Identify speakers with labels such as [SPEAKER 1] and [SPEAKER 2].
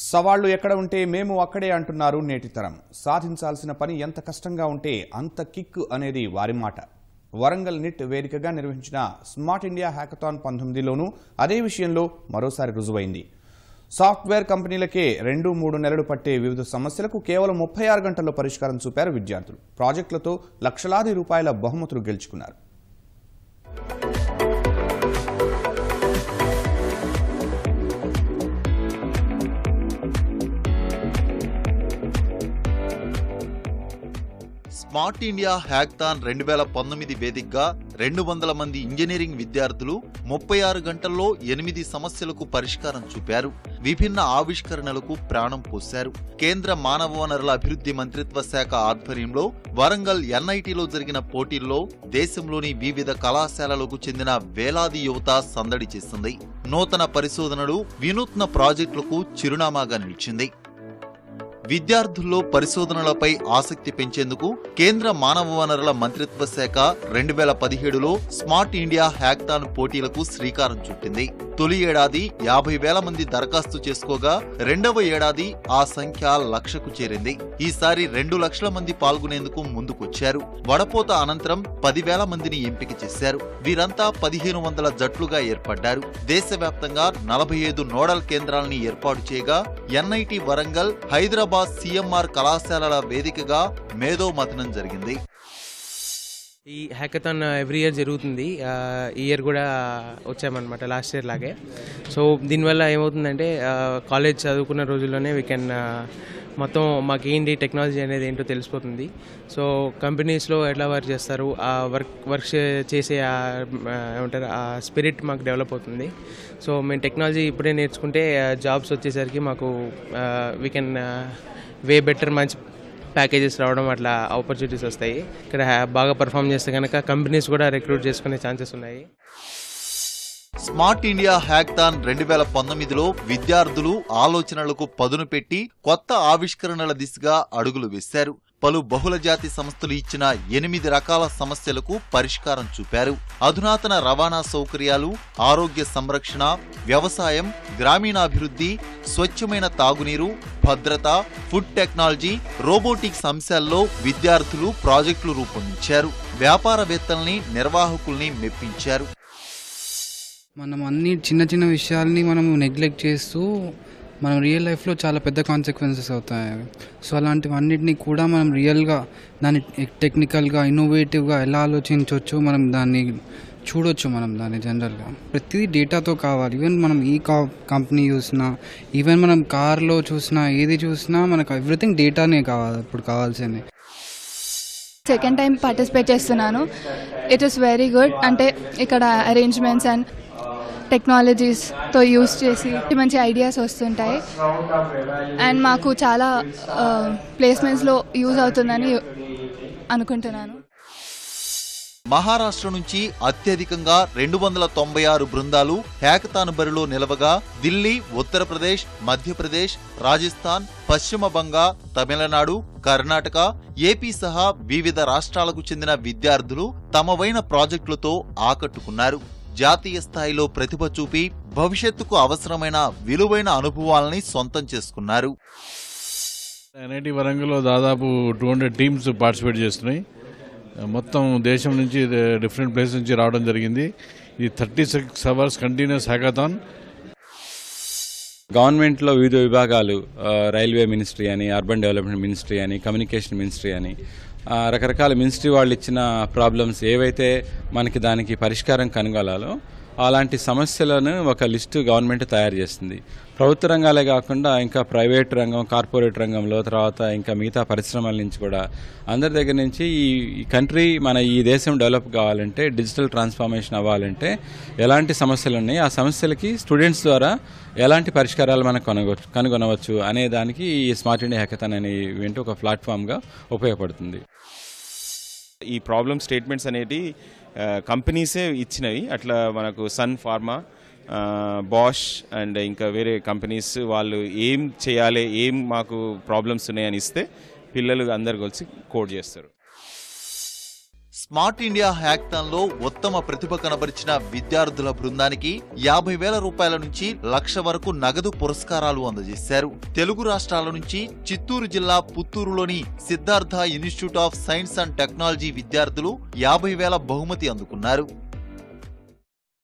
[SPEAKER 1] సవాళ్ళు ఎక్కడ ఉంటే మేము అక్కడే అంటున్నారు నేటితరం. సాధించాల్సిన పని ఎంత కష్టంగా ఉంటే అంత కిక్ అనేది వారి మాట. వరంగల్ నిట్ వేదికగా నిర్వహించిన స్మార్ట్ ఇండియా హ్యాకథాన్ పంతొమ్మిదిలోనూ అదే విషయంలో మరోసారి రుజువైంది. సాఫ్ట్వేర్ కంపెనీలకే రెండు మూడు నెలలు పట్టే వివిధ సమస్యలకు కేవలం ముప్పై ఆరు గంటల్లో పరిష్కారం చూపారు విద్యార్థులు. ప్రాజెక్టులతో లక్షలాది రూపాయల బహుమతులు గెలుచుకున్నారు.
[SPEAKER 2] స్మార్ట్ ఇండియా హ్యాక్థాన్ రెండు వేల పంతొమ్మిది వేదికగా రెండు వందల మంది ఇంజనీరింగ్ విద్యార్థులు ముప్పై ఆరు గంటల్లో ఎనిమిది సమస్యలకు పరిష్కారం చూపారు. విభిన్న ఆవిష్కరణలకు ప్రాణం పోశారు. కేంద్ర మానవ వనరుల అభివృద్ధి మంత్రిత్వ శాఖ ఆధ్వర్యంలో వరంగల్ ఎన్ఐటిలో జరిగిన పోటీల్లో దేశంలోని వివిధ కళాశాలలకు చెందిన వేలాది యువత సందడి చేసింది. నూతన పరిశోధనలు వినూత్న ప్రాజెక్టులకు చిరునామాగా నిలిచింది. విద్యార్థుల్లో పరిశోధనలపై ఆసక్తి పెంచేందుకు కేంద్ర మానవ వనరుల మంత్రిత్వ శాఖ రెండు వేల పదిహేడులో స్మార్ట్ ఇండియా హ్యాక్థాన్ పోటీలకు శ్రీకారం చుట్టింది. తొలి ఏడాది యాభై వేల మంది దరఖాస్తు చేసుకోగా రెండవ ఏడాది ఆ సంఖ్య లక్షకు చేరింది. ఈసారి రెండు లక్షల మంది పాల్గొనేందుకు ముందుకొచ్చారు. వడపోత అనంతరం పదివేల మందిని ఎంపిక చేశారు. వీరంతా పదిహేను వందల జట్లుగా ఏర్పడ్డారు. దేశవ్యాప్తంగా నలభై ఐదు నోడల్ కేంద్రాలని ఏర్పాటు చేయగా ఎన్ఐటి వరంగల్ హైదరాబాద్ సీఎంఆర్ కళాశాలల వేదికగా మేధోమథనం జరిగింది.
[SPEAKER 3] ఈ హ్యాకథాన్ ఎవ్రీ ఇయర్ జరుగుతుంది. Uh, ఈ ఇయర్ కూడా వచ్చామన్నమాట లాస్ట్ ఇయర్ లాగే. సో దీనివల్ల ఏమవుతుందంటే uh, కాలేజ్ చదువుకున్న రోజుల్లోనే వీ కెన్ uh, మొత్తం మాకు ఏంటి టెక్నాలజీ అనేది ఏంటో తెలిసిపోతుంది. సో కంపెనీస్లో ఎట్లా వర్క్ చేస్తారు? ఆ వర్క్ వర్క్ చేసే ఆ, ఏమంటారు ఆ స్పిరిట్ మాకు డెవలప్ అవుతుంది. సో మేము టెక్నాలజీ ఇప్పుడే నేర్చుకుంటే జాబ్స్ వచ్చేసరికి మాకు వీ కెన్ వే బెటర్ మంచి ప్యాకేజెస్ రావడం అట్లా ఆపర్చునిటీస్ వస్తాయి. ఇక్కడ హ్యా- బాగా పర్ఫామ్ చేస్తే కనుక కంపెనీస్ కూడా రిక్రూట్ చేసుకునే ఛాన్సెస్ ఉన్నాయి.
[SPEAKER 2] స్మార్ట్ ఇండియా హ్యాక్థాన్ రెండు వేల పంతొమ్మిదిలో విద్యార్థులు ఆలోచనలకు పదును పెట్టి కొత్త ఆవిష్కరణల దిశగా అడుగులు వేశారు. పలు బహుళజాతి సంస్థలు ఇచ్చిన ఎనిమిది రకాల సమస్యలకు పరిష్కారం చూపారు. అధునాతన రవాణా సౌకర్యాలు ఆరోగ్య సంరక్షణ వ్యవసాయం గ్రామీణాభివృద్ధి స్వచ్ఛమైన తాగునీరు భద్రత ఫుడ్ టెక్నాలజీ రోబోటిక్స్ అంశాల్లో విద్యార్థులు ప్రాజెక్టులు రూపొందించారు. వ్యాపారవేత్తల్ని నిర్వాహకుల్ని మెప్పించారు.
[SPEAKER 4] మనం అన్ని చిన్న చిన్న విషయాల్ని మనం నెగ్లెక్ట్ చేస్తూ మనం రియల్ లైఫ్లో చాలా పెద్ద కాన్సిక్వెన్సెస్ అవుతాయి. సో అలాంటివన్నిటిని కూడా మనం రియల్గా దాన్ని టెక్నికల్గా ఇన్నోవేటివ్గా ఎలా ఆలోచించవచ్చు మనం దాన్ని చూడొచ్చు మనం దాన్ని జనరల్గా ప్రతిదీ డేటాతో కావాలి. ఈవెన్ మనం ఈ కా కంపెనీ చూసినా ఈవెన్ మనం కార్లో చూసినా ఏది చూసినా మనకు ఎవ్రీథింగ్ డేటానే కావాలి ఇప్పుడు కావాల్సింది.
[SPEAKER 5] సెకండ్ టైం పార్టిసిపేట్ చేస్తున్నాను. ఇట్ ఇస్ వెరీ గుడ్ అంటే ఇక్కడ అరేంజ్మెంట్స్ అండ్ టెక్నాలజీస్తో యూస్ చేసి మంచి ఐడియాస్ వస్తుంటాయి. అండ్ మాకు చాలా ప్లేస్మెంట్స్లో యూజ్ అవుతుందని అనుకుంటున్నాను.
[SPEAKER 2] మహారాష్ట్ర నుంచి అత్యధికంగా రెండు వందల తొంభై ఆరు బృందాలు హ్యాకథాన్ బరిలో నిలవగా ఢిల్లీ ఉత్తరప్రదేశ్ మధ్యప్రదేశ్ రాజస్థాన్ పశ్చిమ బంగా తమిళనాడు కర్ణాటక ఏపీ సహా వివిధ రాష్ట్రాలకు చెందిన విద్యార్థులు తమవైన ప్రాజెక్టులతో ఆకట్టుకున్నారు. జాతీయ స్థాయిలో ప్రతిభ చూపి భవిష్యత్తుకు అవసరమైన విలువైన అనుభవాల్ని సొంతం చేసుకున్నారు.
[SPEAKER 6] ఎన్ఐటి వరంగల్లో దాదాపు టూ హండ్రెడ్ టీమ్స్ పార్టిసిపేట్ చేస్తున్నాయి. మొత్తం దేశం నుంచి డిఫరెంట్ ప్లేస్ నుంచి రావడం జరిగింది. ఇది thirty six hours continuous hackathon
[SPEAKER 7] గవర్నమెంట్లో వివిధ విభాగాలు రైల్వే మినిస్ట్రీ అని అర్బన్ డెవలప్మెంట్ మినిస్ట్రీ అని కమ్యూనికేషన్ మినిస్ట్రీ అని రకరకాల మినిస్ట్రీ వాళ్ళు ఇచ్చిన ప్రాబ్లమ్స్ ఏవైతే మనకి దానికి పరిష్కారం కనుగొనాలో అలాంటి సమస్యలను ఒక లిస్టు గవర్నమెంట్ తయారు చేస్తుంది. ప్రభుత్వ రంగాలే కాకుండా ఇంకా ప్రైవేట్ రంగం కార్పొరేట్ రంగంలో తర్వాత ఇంకా మిగతా పరిశ్రమల నుంచి కూడా అందరి దగ్గర నుంచి ఈ కంట్రీ మన ఈ దేశం డెవలప్ కావాలంటే డిజిటల్ ట్రాన్స్ఫర్మేషన్ అవ్వాలంటే ఎలాంటి సమస్యలు ఉన్నాయి? ఆ సమస్యలకి స్టూడెంట్స్ ద్వారా ఎలాంటి పరిష్కారాలు మనం కనుగొ కనుగొనవచ్చు అనే దానికి ఈ స్మార్ట్ ఇండియా హ్యాకథాన్ అనే ఈవెంట్ ఒక ప్లాట్ఫామ్గా ఉపయోగపడుతుంది.
[SPEAKER 8] ఈ ప్రాబ్లమ్ స్టేట్మెంట్స్ అనేటి కంపెనీసే ఇచ్చినవి. అట్లా మనకు సన్ ఫార్మా బాష్ అండ్ ఇంకా వేరే కంపెనీస్ వాళ్ళు ఏం చేయాలి ఏం మాకు ప్రాబ్లమ్స్ ఉన్నాయని ఇస్తే పిల్లలు అందరు కలిసి కోడ్ చేస్తారు.
[SPEAKER 2] స్మార్ట్ ఇండియా హ్యాక్థాన్లో ఉత్తమ ప్రతిభ కనబరిచిన విద్యార్థుల బృందానికి యాభై వేల రూపాయల నుంచి లక్ష వరకు నగదు పురస్కారాలు అందజేశారు. తెలుగు రాష్ట్రాల నుంచి చిత్తూరు జిల్లా పుత్తూరులోని Siddhartha institute of science and technology విద్యార్థులు యాభై వేల బహుమతి అందుకున్నారు.